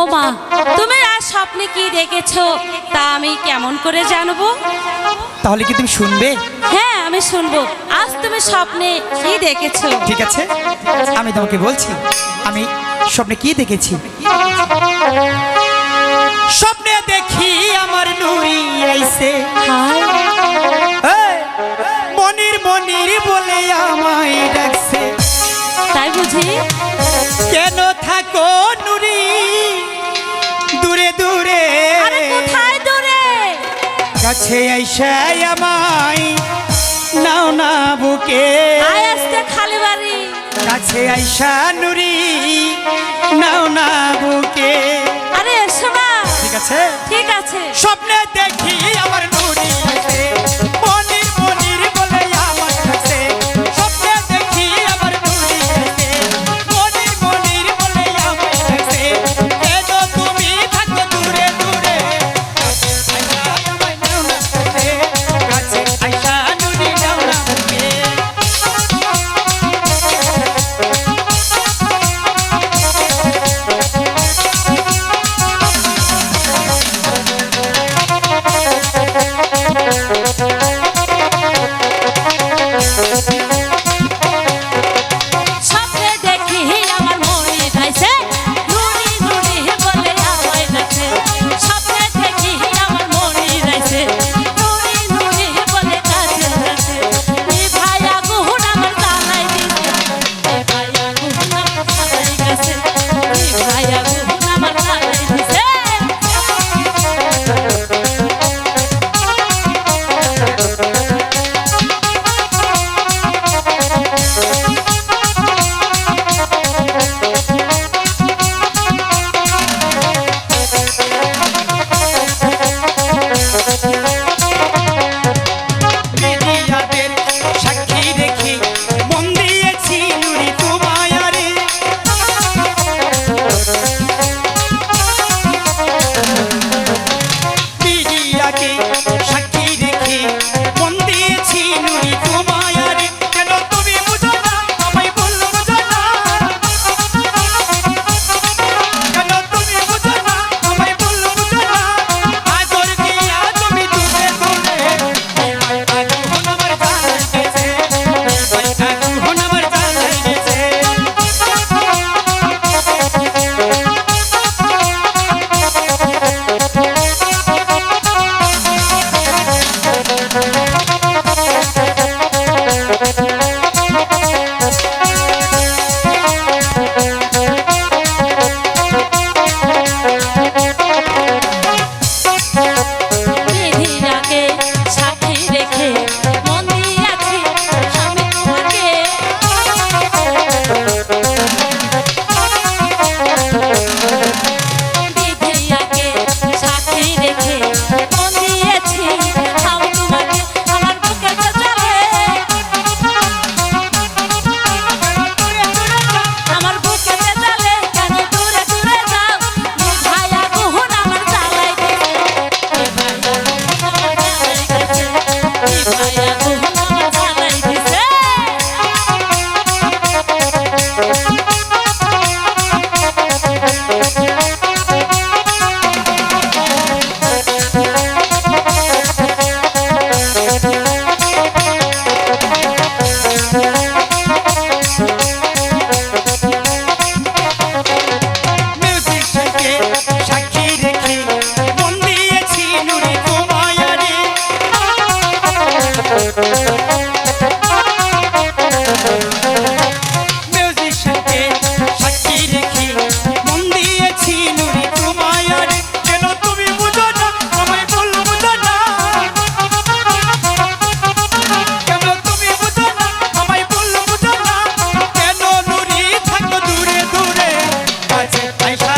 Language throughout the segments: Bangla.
ও মা তুমি আজ স্বপ্নে কি দেখেছ তা আমি কেমন করে জানব? তাহলে কি তুমি শুনবে? হ্যাঁ আমি শুনব। আজ তুমি স্বপ্নে কি দেখেছ? ঠিক আছে আমি তোমাকে বলছি আমি স্বপ্নে কি দেখেছি? স্বপ্নে দেখি আমার নুরি আইছে হায়। কাছে আইসা আমায় নাও না বুকে। খালি বাড়ি। কাছে আইসা নুরি নাও না বুকে। আরে শোনা। ঠিক আছে? ঠিক আছে। স্বপ্নে দেখি আমার নুরি।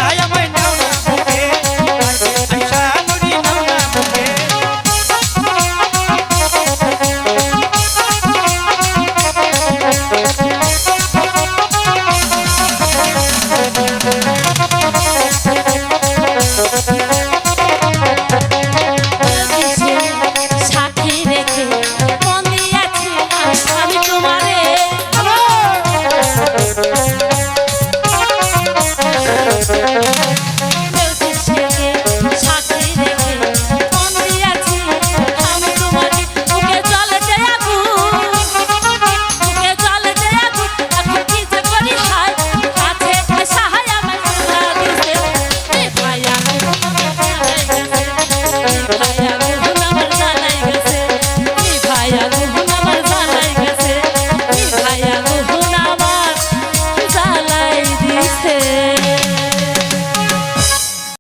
¡Ay,